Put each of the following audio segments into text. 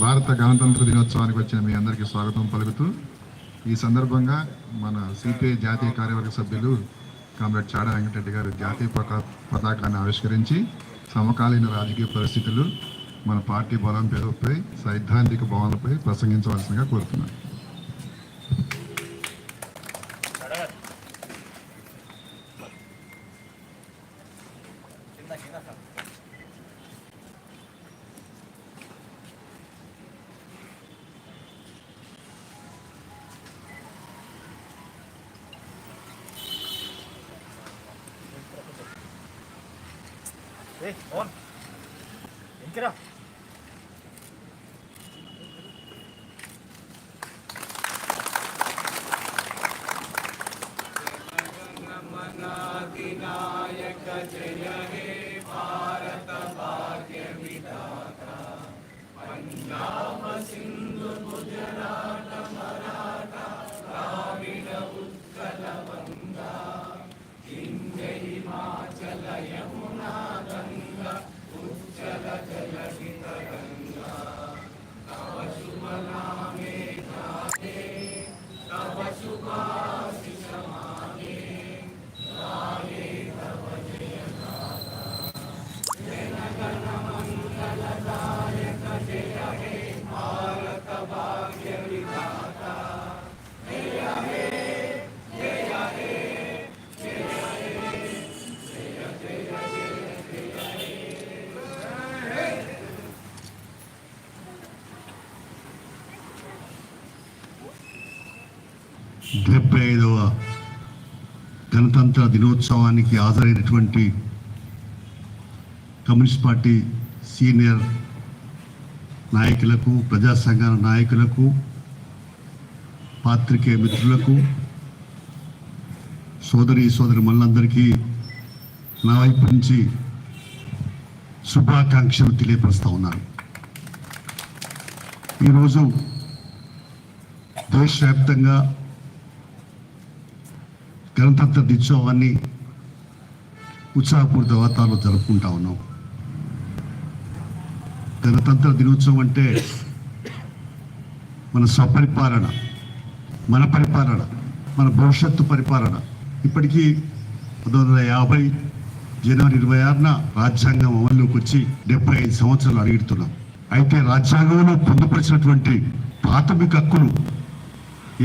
భారత గణతంత్ర దినోత్సవానికి వచ్చిన మీ అందరికీ స్వాగతం పలుకుతూ ఈ సందర్భంగా మన సిపిఐ జాతీయ కార్యవర్గ సభ్యులు కామ్రేడ్ చాడ వెంకటరెడ్డి గారు జాతీయ పతాకాన్ని ఆవిష్కరించి సమకాలీన రాజకీయ పరిస్థితులు మన పార్టీ బలం పేరుపై సైద్ధాంతిక భావనపై ప్రసంగించవలసిందిగా కోరుతున్నాను. Hey, on. Ingra. Nayak Jaya He Bhai Himachal Yamuna Ganga उज्जल जल गंगा तव शुभ नामे गाते तव शुभाशिष माने तव जय गाता जन गण जय हे भारत డెబ్బై ఐదవ గణతంత్ర దినోత్సవానికి హాజరైనటువంటి కమ్యూనిస్ట్ పార్టీ సీనియర్ నాయకులకు ప్రజా సంఘాల నాయకులకు పాత్రికేయ మిత్రులకు సోదరి సోదరి మనందరికీ నా వైపు నుంచి శుభాకాంక్షలు తెలియపరుస్తూ ఉన్నాను. ఈరోజు దేశవ్యాప్తంగా గణతంత్ర దినోత్సవాన్ని ఉత్సాహపూరిత వాతావరణంలో జరుపుకుంటా ఉన్నాం. గణతంత్ర దినోత్సవం అంటే మన స్వపరిపాలన మన పరిపాలన మన భవిష్యత్తు పరిపాలన. ఇప్పటికీ పంతొమ్మిది వందల యాభై జనవరి ఇరవై ఆరున రాజ్యాంగం అమల్లోకి వచ్చి డెబ్బై ఐదు సంవత్సరాలు అడుగుతున్నాం అయితే రాజ్యాంగంలో పొందుపరిచినటువంటి ప్రాథమిక హక్కులు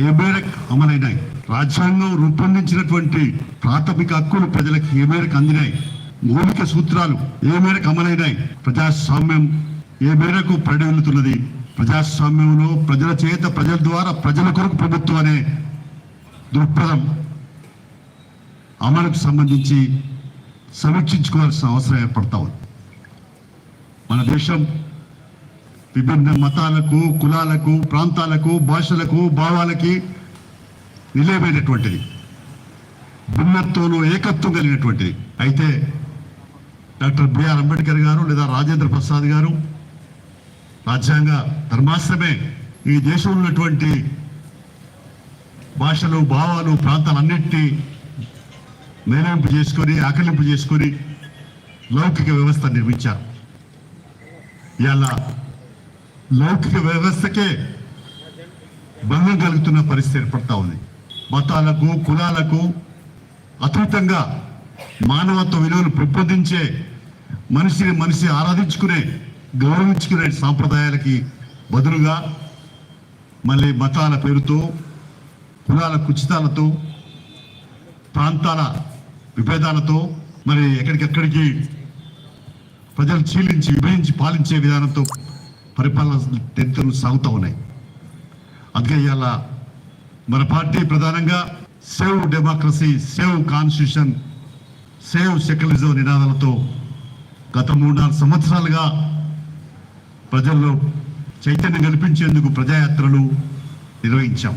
మేరకు అమలైనాయి? రాజ్యాంగం రూపొందించినటువంటి ప్రాథమిక హక్కులు ప్రజలకు ఏ మేరకు అందినాయి? మౌలిక సూత్రాలు ఏ మేరకు అమలైనాయి? ప్రజాస్వామ్యం ఏ మేరకు పరిడవిల్లుతున్నది ప్రజాస్వామ్యంలో ప్రజల చేత ప్రజల ద్వారా ప్రజల కొరకు ప్రభుత్వం అనే దృక్పథం అమలుకు సంబంధించి సమీక్షించుకోవాల్సిన అవసరం ఏర్పడతా ఉంది. మన దేశం విభిన్న మతాలకు కులాలకు ప్రాంతాలకు భాషలకు భావాలకి నిలయమైనటువంటిది. భిన్నత్వంలో ఏకత్వం కలిగినటువంటిది. అయితే డాక్టర్ బిఆర్ అంబేద్కర్ గారు లేదా రాజేంద్ర ప్రసాద్ గారు రాజ్యాంగ ధర్మాశ్రమే ఈ దేశంలో ఉన్నటువంటి భాషలు భావాలు ప్రాంతాలన్నింటినీ మేలింపు చేసుకొని ఆకలింపు చేసుకొని లౌకిక వ్యవస్థ నిర్మించారు. ఇలా లౌకిక వ్యవస్థకే భంగం కలుగుతున్న పరిస్థితి ఏర్పడతా ఉంది. మతాలకు కులాలకు అతీతంగా మానవత్వ విలువలు పెంపొందించే మనిషిని మనిషి ఆరాధించుకునే గౌరవించుకునే సాంప్రదాయాలకి బదులుగా మళ్ళీ మతాల పేరుతో కులాల కుచితాలతో ప్రాంతాల విభేదాలతో మరి ఎక్కడికెక్కడికి ప్రజలు చీలించి విభజించి పాలించే విధానంతో పరిపాలన తెంతలు సాగుతూ ఉన్నాయి. అందుకే ఇవాళ మన పార్టీ ప్రధానంగా save democracy save constitution save secularism నినాదాలతో గత మూడు నాలుగు సంవత్సరాలుగా ప్రజల్లో చైతన్యం కల్పించేందుకు ప్రజాయాత్రలు నిర్వహించాం.